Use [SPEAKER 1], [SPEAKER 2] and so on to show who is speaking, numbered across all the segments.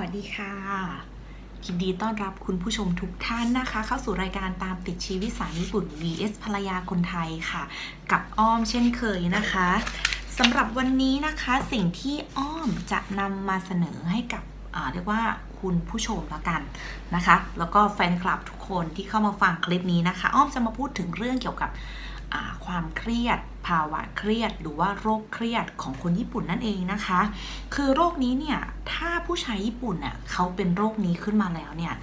[SPEAKER 1] วัสดีค่ะยินดีต้อนรับคุณผู้ชมทุกท่านนะคะ เข้าสู่รายการตามติดชีวิตสาญี่ปุ่น vs ภรรยาคนไทยค่ะ กับอ้อมเช่นเคยนะคะสำหรับวันนี้นะคะสิ่งที่อ้อมจะนำมาเสนอให้กับเรียกว่าคุณผู้ชมและกันนะคะ แล้วก็แฟนคลับทุกคนที่เข้ามาฟังคลิปนี้นะคะ อ้อมจะมาพูดถึงเรื่องเกี่ยวกับ ความเครียด ภาวะเครียด หรือว่าโรคเครียดของคนญี่ปุ่นนั่นเองนะคะ คือโรคนี้เนี่ยถ้าผู้ชายญี่ปุ่นเน่ยเขาเป็นโรคนี้ขึ้นมาแล้วเนี่ย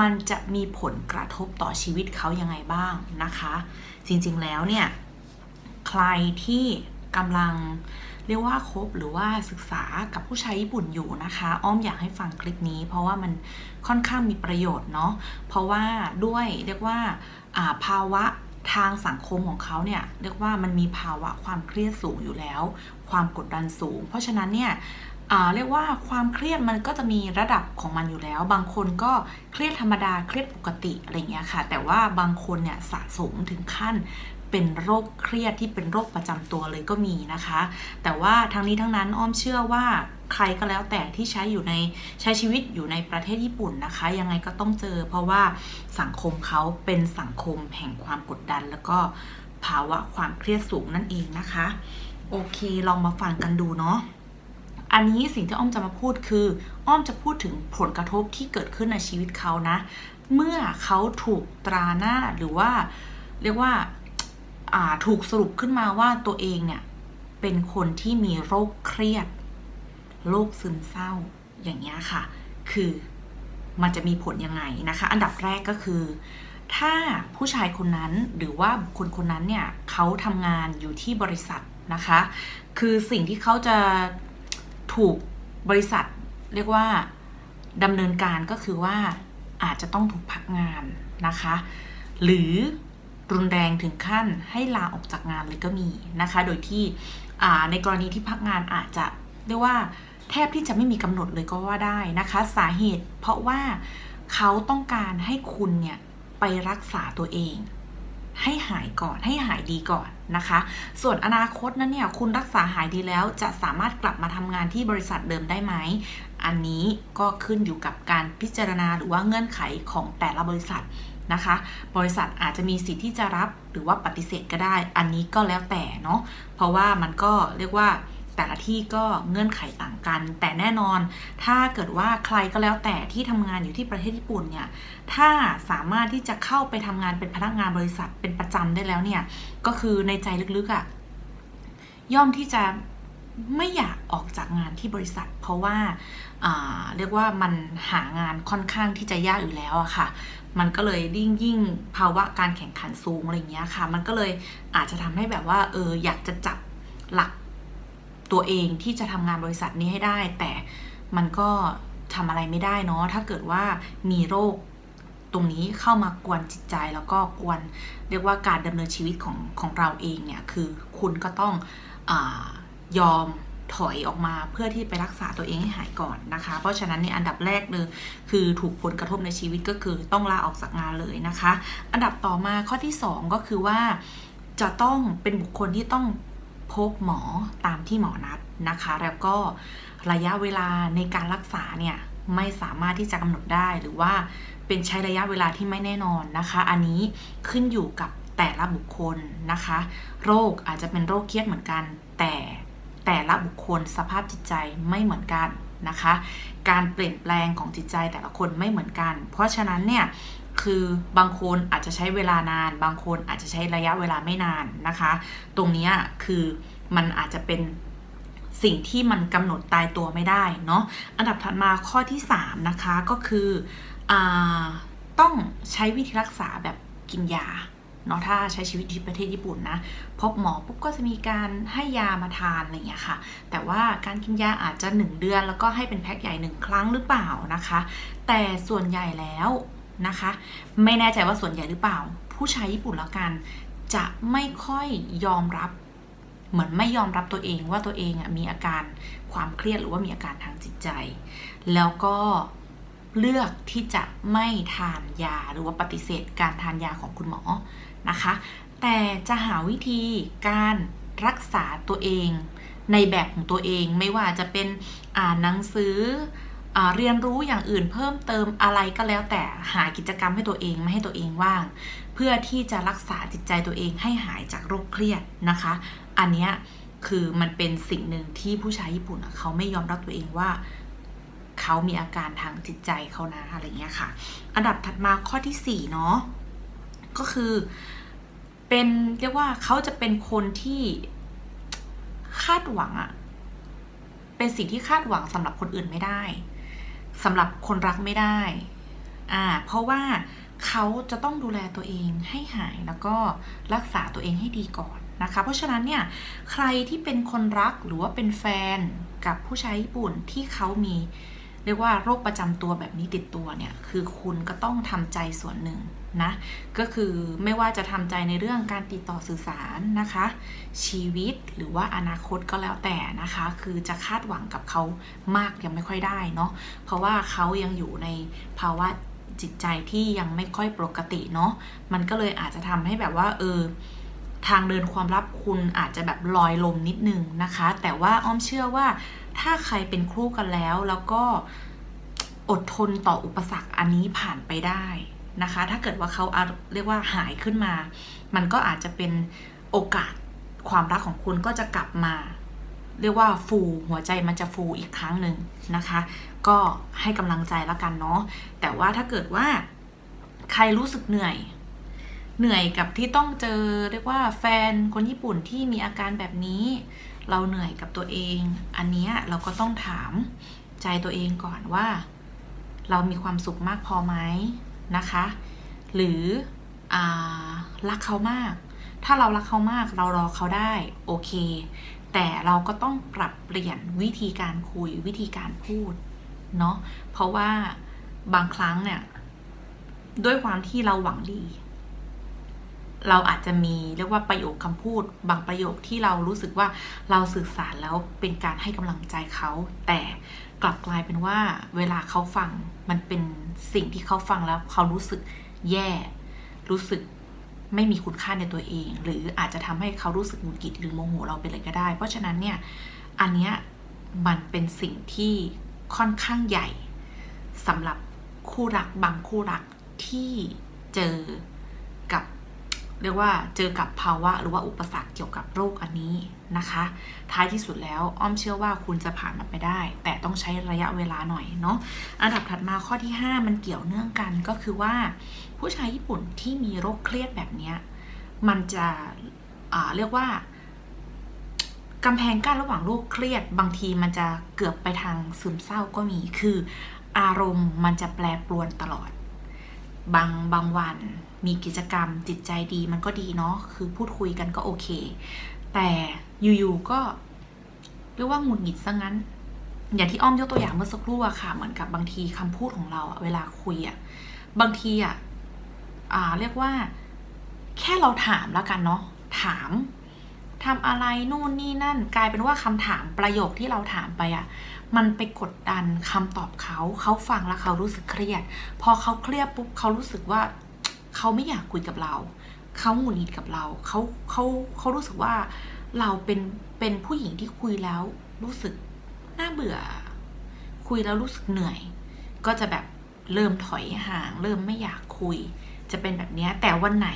[SPEAKER 1] มันจะมีผลกระทบต่อชีวิตเขายังไงบ้างนะคะ จริงๆแล้วเนี่ยใครที่กำลังเรียกว่าคบหรือว่าศึกษากับผู้ชายญี่ปุ่นอยู่นะคะ อ้อมอยากให้ฟังคลิปนี้ เพราะว่ามันค่อนข้างมีประโยชน์เนาะเพราะว่าด้วยเรียกว่าอ่าภาวะ ทางสังคมของเขาเนี่ยเรียกว่ามันมีภาวะความเครียดสูงอยู่แล้ว ความกดดันสูง เพราะฉะนั้นเนี่ยเรียกว่าความเครียดมันก็จะมีระดับของมันอยู่แล้ว บางคนก็เครียดธรรมดาเครียดปกติอะไรเงี้ยค่ะ แต่ว่าบางคนเนี่ยสะสมถึงขั้นเป็นโรคเครียดที่เป็นโรคประจำตัวเลยก็มีนะคะ แต่ว่าทั้งนี้ทั้งนั้นอ้อมเชื่อว่า ใครก็แล้วแต่ที่ใช้อยู่ในใช้ชีวิตอยู่ในประเทศญี่ปุ่นนะคะ ยังไงก็ต้องเจอ เพราะว่าสังคมเขาเป็นสังคมแห่งความกดดัน แล้วก็ภาวะความเครียดสูงนั่นเองนะคะ โอเค ลองมาฟังกันดูเนาะอันนี้สิ่งที่อ้อมจะมาพูดคือ อ้อมจะพูดถึงผลกระทบที่เกิดขึ้นในชีวิตเขานะ เมื่อเขาถูกตราหน้าหรือว่า เรียกว่าาถูกสรุปขึ้นมาว่าตัวเองเนี่ยเป็นคนที่มีโรคเครียด โรคซึมเศร้าอย่างเงี้ยค่ะ คือมันจะมีผลยังไงนะคะ อันดับแรกก็คือ ถ้าผู้ชายคนนั้นหรือว่าบุคคลคนนั้นเนี่ยเขาทำงานอยู่ที่บริษัทนะคะ คือสิ่งที่เขาจะถูกบริษัทเรียกว่าดำเนินการก็คือว่าอาจจะต้องถูกพักงานนะคะ หรือรุนแรงถึงขั้นให้ลาออกจากงานเลยก็มีนะคะ โดยที่ในกรณีที่พักงานอาจจะเรียกว่า แทบที่จะไม่มีกำหนดเลยก็ว่าได้นะคะ สาเหตุเพราะว่าเขาต้องการให้คุณเนี่ยไปรักษาตัวเอง ให้หายก่อนให้หายดีก่อนนะคะ ส่วนอนาคตนั้นเนี่ยคุณรักษาหายดีแล้วจะสามารถกลับมาทำงานที่บริษัทเดิมได้ไหม อันนี้ก็ขึ้นอยู่กับการพิจารณาหรือว่าเงื่อนไขของแต่ละบริษัทนะคะ บริษัทอาจจะมีสิทธิ์ที่จะรับหรือว่าปฏิเสธก็ได้ อันนี้ก็แล้วแต่เนาะเพราะว่ามันก็เรียกว่า แต่ละที่ก็เงื่อนไขต่างกัน แต่แน่นอน ถ้าเกิดว่าใครก็แล้วแต่ที่ทำงานอยู่ที่ประเทศญี่ปุ่นเนี่ยถ้าสามารถที่จะเข้าไปทำงานเป็นพนักงานบริษัทเป็นประจำได้แล้วเนี่ยก็คือในใจลึกๆอะ่ะย่อมที่จะไม่อยากออกจากงานที่บริษัท เพราะว่าาเรียกว่ามันหางานค่อนข้างที่จะยากอยู่แล้วอะค่ะ มันก็เลยยิ่งยิ่งภาวะการแข่งขันสูงอะไรเงี้ยค่ะ มันก็เลยอาจจะทำให้แบบว่าเอออยากจะจับหลัก ตัวเองที่จะทำงานบริษัทนี้ให้ได้ แต่มันก็ทำอะไรไม่ได้เนาะถ้าเกิดว่ามีโรคตรงนี้เข้ามากวนจิตใจแล้วก็กวนเรียกว่าการดำเนินชีวิตของของเราเองเนี่ยคือคุณก็ต้องอยอมถอยออกมาเพื่อที่ไปรักษาตัวเองให้หายก่อนนะคะ เพราะฉะนั้นในอันดับแรกเลยคือถูกผลกระทบในชีวิตก็คือต้องลาออกจากงานเลยนะคะ อันดับต่อมาข้อที่ 2 ก็คือว่าจะต้องเป็นบุคคลที่ต้อง พบหมอตามที่หมอนัดนะคะ แล้วก็ระยะเวลาในการรักษาเนี่ยไม่สามารถที่จะกำหนดได้หรือว่าเป็นใช้ระยะเวลาที่ไม่แน่นอนนะคะ อันนี้ขึ้นอยู่กับแต่ละบุคคลนะคะ โรคอาจจะเป็นโรคเครียดเหมือนกัน แต่แต่ละบุคคลสภาพจิตใจไม่เหมือนกันนะคะ การเปลี่ยนแปลงของจิตใจแต่ละคนไม่เหมือนกัน เพราะฉะนั้นเนี่ย คือบางคนอาจจะใช้เวลานาน บางคนอาจจะใช้ระยะเวลาไม่นานนะคะ ตรงนี้คือมันอาจจะเป็นสิ่งที่มันกำหนดตายตัวไม่ได้เนาะอันดับถัดมาข้อที่ 3 นะคะก็คืออต้องใช้วิธีรักษาแบบกินยาเนาะถ้าใช้ชีวิตที่ประเทศญี่ปุ่นนะพบหมอปุ๊บก็จะมีการให้ยามาทานอะไรอย่างเงี้ยค่ะ แต่ว่าการกินยาอาจจะ 1 เดือน แล้วก็ให้เป็นแพ็คใหญ่ 1 ครั้งหรือเปล่านะคะ แต่ส่วนใหญ่แล้ว นะคะ ไม่แน่ใจว่าส่วนใหญ่หรือเปล่า ผู้ชายญี่ปุ่นแล้วกัน จะไม่ค่อยยอมรับ เหมือนไม่ยอมรับตัวเองว่าตัวเองมีอาการความเครียดหรือว่ามีอาการทางจิตใจ แล้วก็เลือกที่จะไม่ทานยาหรือว่าปฏิเสธการทานยาของคุณหมอนะคะ แต่จะหาวิธีการรักษาตัวเองในแบบของตัวเองไม่ว่าจะเป็นอ่านหนังสือ เรียนรู้อย่างอื่นเพิ่มเติมอะไรก็แล้วแต่หากิจกรรมให้ตัวเองไม่ให้ตัวเองว่าง เพื่อที่จะรักษาจิตใจตัวเองให้หายจากโรคเครียดนะคะ อันเนี้ยคือมันเป็นสิ่งหนึ่งที่ผู้ชายญี่ปุ่นเขาไม่ยอมรับตัวเองว่าเขามีอาการทางจิตใจเขานะอะไรเงี้ยค่ะ อันดับถัดมาข้อที่สี่เนาะก็คือเป็นเรียกว่าเขาจะเป็นคนที่คาดหวังอะเป็นสิ่งที่คาดหวังสำหรับคนอื่นไม่ได้ สำหรับคนรักไม่ได้อ่าเพราะว่าเขาจะต้องดูแลตัวเองให้หายแล้วก็รักษาตัวเองให้ดีก่อนนะคะ เพราะฉะนั้นเนี่ยใครที่เป็นคนรักหรือว่าเป็นแฟนกับผู้ชายญี่ปุ่นที่เขามี เรียกว่าโรคประจำตัวแบบนี้ติดตัวเนี่ย คือคุณก็ต้องทำใจส่วนหนึ่ง นะก็คือไม่ว่าจะทำใจในเรื่องการติดต่อสื่อสารนะคะ ชีวิตหรือว่าอนาคตก็แล้วแต่นะคะ คือจะคาดหวังกับเขามากยังไม่ค่อยได้เนาะเพราะว่าเขายังอยู่ในภาวะจิตใจที่ยังไม่ค่อยปกติเนาะมันก็เลยอาจจะทำให้แบบว่าเออทางเดินความลับคุณอาจจะแบบลอยลมนิดนึงนะคะ แต่ว่าอ้อมเชื่อว่าถ้าใครเป็นคู่กันแล้วแล้วก็อดทนต่ออุปสรรคอันนี้ผ่านไปได้ นะคะ ถ้าเกิดว่าเขาเรียกว่าหายขึ้นมา มันก็อาจจะเป็นโอกาสความรักของคุณก็จะกลับมา เรียกว่าฟูหัวใจมันจะฟูอีกครั้งหนึ่งนะคะ ก็ให้กำลังใจแล้วกันเนาะแต่ว่าถ้าเกิดว่าใครรู้สึกเหนื่อยเหนื่อยกับที่ต้องเจอเรียกว่าแฟนคนญี่ปุ่นที่มีอาการแบบนี้ เราเหนื่อยกับตัวเอง อันนี้เราก็ต้องถามใจตัวเองก่อนว่า เรามีความสุขมากพอไหม นะคะ หรืออรักเขามาก ถ้าเรารักเขามากเรารอเขาได้โอเค แต่เราก็ต้องปรับเปลี่ยนวิธีการคุยวิธีการพูดเนาะเพราะว่าบางครั้งเนี่ย ด้วยความที่เราหวังดี เราอาจจะมีเรียกว่าประโยคคำพูด บางประโยคที่เรารู้สึกว่าเราสื่อสารแล้วเป็นการให้กำลังใจเขา แต่ กลับกลายเป็นว่าเวลาเขาฟังมันเป็นสิ่งที่เขาฟังแล้วเขารู้สึกแย่ รู้สึกไม่มีคุณค่าในตัวเอง หรืออาจจะทำให้เขารู้สึกหงุดหงิดหรือโมโหเราไปเลยก็ได้ เพราะฉะนั้นเนี่ยอันเนี้ยมันเป็นสิ่งที่ค่อนข้างใหญ่สำหรับคู่รักบางคู่รักที่เจอกับ เรียกว่าเจอกับภาวะหรือว่าอุปสรรคเกี่ยวกับโรคอันนี้ นะคะ ท้ายที่สุดแล้วอ้อมเชื่อว่าคุณจะผ่านมันไปได้ แต่ต้องใช้ระยะเวลาหน่อยเนาะอันดับถัดมาข้อที่ 5 มันเกี่ยวเนื่องกันก็คือว่า ผู้ชายญี่ปุ่นที่มีโรคเครียดแบบนี้มันจะอ่าเรียกว่ากำแพงกั้นระหว่างโรคเครียด บางทีมันจะเกือบไปทางซึมเศร้าก็มีคืออารมณ์มันจะแปรปรวนตลอด บางบางวันมีกิจกรรมจิตใจดีมันก็ดีเนาะคือพูดคุยกันก็โอเค แต่อยู่ๆก็เรียกว่าหงุดหงิดซะงั้น อย่างที่อ้อมยกตัวอย่างเมื่อสักครู่อะค่ะ เหมือนกับบางทีคำพูดของเราอะเวลาคุยอะบางทีอะอ่า เรียกว่า แค่เราถามแล้วกันเนาะถามทำอะไรนู่นนี่นั่น กลายเป็นว่าคำถามประโยคที่เราถามไปอะมันไปกดดันคำตอบเขา เขาฟังแล้วเขารู้สึกเครียด พอเขาเครียดปุ๊บเขารู้สึกว่า เขาไม่อยากคุยกับเรา เขาหงุดหงิดกับเราเขาเขาเขารู้สึกว่าเราเป็นเป็นผู้หญิงที่คุยแล้วรู้สึกน่าเบื่อ คุยแล้วรู้สึกเหนื่อย ก็จะแบบเริ่มถอยห่าง เริ่มไม่อยากคุย จะเป็นแบบนี้แต่วันไหน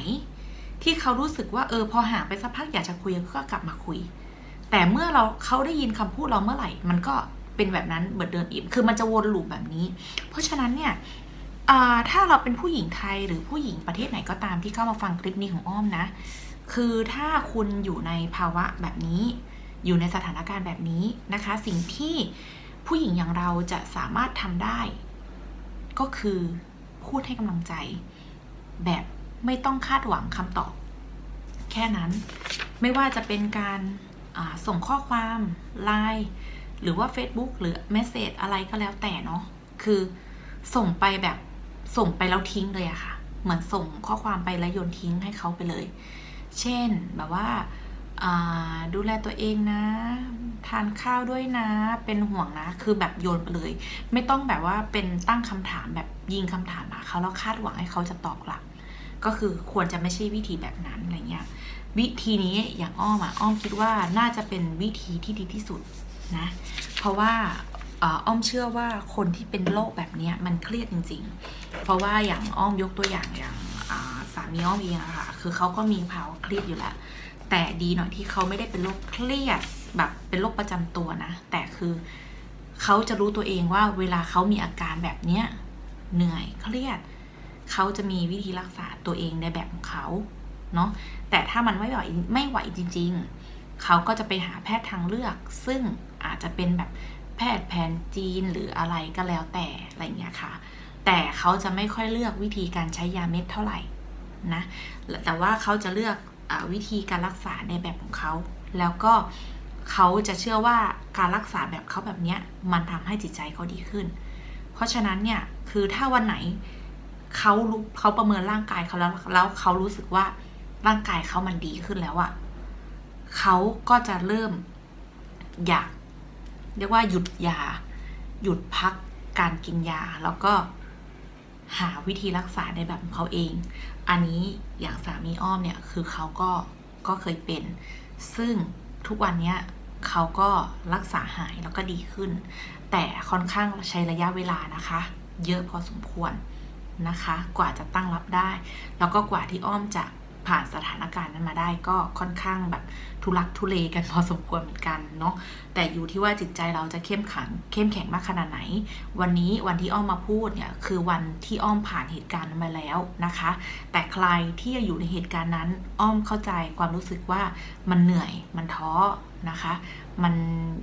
[SPEAKER 1] ที่เขารู้สึกว่าเออพอห่างไปสักพักอยากจะคุยก็กลับมาคุย แต่เมื่อเราเขาได้ยินคำพูดเราเมื่อไหร่ มันก็เป็นแบบนั้นเหมือนเดิมอีกคือมันจะวนลูปแบบนี้ เพราะฉะนั้นเนี่ย ถ้าเราเป็นผู้หญิงไทยหรือผู้หญิงประเทศไหนก็ตามที่เข้ามาฟังคลิปนี้ของอ้อมนะ คือถ้าคุณอยู่ในภาวะแบบนี้ อยู่ในสถานการณ์แบบนี้นะคะ สิ่งที่ผู้หญิงอย่างเราจะสามารถทำได้ ก็คือพูดให้กำลังใจ แบบไม่ต้องคาดหวังคำตอบ แค่นั้นไม่ว่าจะเป็นการาส่งข้อความไลน์หรือว่า Facebook หรือเมสเซจอะไรก็แล้วแต่เนาะคือส่งไปแบบ ส่งไปแล้วทิ้งเลยอะค่ะ เหมือนส่งข้อความไปแล้วโยนทิ้งให้เขาไปเลย เช่นแบบว่าดูแลตัวเองนะ ทานข้าวด้วยนะ เป็นห่วงนะ คือแบบโยนไปเลย ไม่ต้องแบบว่าเป็นตั้งคำถามแบบยิงคำถามหาเขาแล้วคาดหวังให้เขาจะตอบกลับ ก็คือควรจะไม่ใช่วิธีแบบนั้นอะไรเงี้ย วิธีนี้อย่างอ้อมอะอ้อมคิดว่าน่าจะเป็นวิธีที่ดีที่สุดนะ เพราะว่า อ้อมเชื่อว่าคนที่เป็นโรคแบบนี้มันเครียดจริง ๆ เพราะว่าอย่างอ้อมยกตัวอย่างอย่างสามีอ้อมเองอะค่ะ คือเขาก็มีภาวะเครียดอยู่แล้ว แต่ดีหน่อยที่เขาไม่ได้เป็นโรคเครียดแบบเป็นโรคประจำตัวนะ แต่คือเขาจะรู้ตัวเองว่าเวลาเขามีอาการแบบเนี้ยเหนื่อยเครียด เขาจะมีวิธีรักษาตัวเองในแบบของเขาเนาะ แต่ถ้ามันไม่ไหวไม่ไหวจริง ๆ เขาก็จะไปหาแพทย์ทางเลือก ซึ่งอาจจะเป็นแบบ แพทย์แผนจีนหรืออะไรก็แล้วแต่อะไรอย่างเงี้ยค่ะ แต่เขาจะไม่ค่อยเลือกวิธีการใช้ยาเม็ดเท่าไหร่นะแต่ว่าเขาจะเลือกอวิธีการรักษาในแบบของเขา แล้วก็เขาจะเชื่อว่าการรักษาแบบเขาแบบเนี้ยมันทำให้จิตใจเขาดีขึ้น เพราะฉะนั้นเนี่ยคือถ้าวันไหนเขารู้เขาประเมินร่างกายเขาแล้วแล้วเขารู้สึกว่าร่างกายเขามันดีขึ้นแล้วอะเขาก็จะเริ่มอยาก เรียกว่าหยุดยา หยุดพักการกินยา แล้วก็หาวิธีรักษาในแบบของเขาเอง อันนี้อย่างสามีอ้อมเนี่ยคือเขาก็ก็เคยเป็น ซึ่งทุกวันนี้เขาก็รักษาหายแล้วก็ดีขึ้น แต่ค่อนข้างใช้ระยะเวลานะคะ เยอะพอสมควรนะคะ กว่าจะตั้งรับได้ แล้วก็กว่าที่อ้อมจะ ผ่านสถานการณ์นั้นมาได้ก็ค่อนข้างแบบทุลักทุเลกันพอสมควรเหมือนกันเนาะแต่อยู่ที่ว่าจิตใจเราจะเข้มขังเข้มแข็งมากขนาดไหน วันนี้วันที่อ้อมมาพูดเนี่ยคือวันที่อ้อมผ่านเหตุการณ์นั้นมาแล้วนะคะ แต่ใครที่อยู่ในเหตุการณ์นั้นอ้อมเข้าใจความรู้สึกว่ามันเหนื่อยมันท้อนะคะ มัน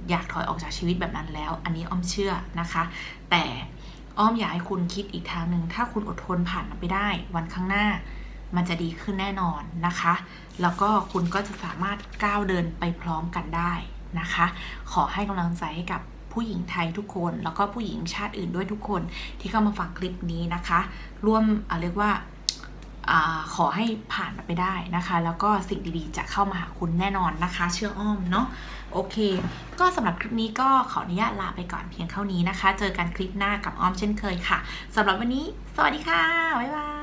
[SPEAKER 1] อยากถอยออกจากชีวิตแบบนั้นแล้ว อันนี้อ้อมเชื่อนะคะ แต่อ้อมอยากให้คุณคิดอีกทางหนึ่งถ้าคุณอดทนผ่านมันไปได้ วันข้างหน้า มันจะดีขึ้นแน่นอนนะคะ แล้วก็คุณก็จะสามารถก้าวเดินไปพร้อมกันได้นะคะ ขอให้กำลังใจให้กับผู้หญิงไทยทุกคน แล้วก็ผู้หญิงชาติอื่นด้วยทุกคนที่เข้ามาฟังคลิปนี้นะคะ ร่วมเรียกว่าอขอให้ผ่านไปได้นะคะ แล้วก็สิ่งดีๆ จะเข้ามาหาคุณแน่นอนนะคะ เชื่ออ้อมเนาะโอเค ก็สำหรับคลิปนี้ก็ขออนุญาตลาไปก่อนเพียงเท่านี้นะคะ เจอกันคลิปหน้ากับอ้อมเช่นเคยค่ะสำหรับวันนี้ สวัสดีค่ะ บ๊ายบาย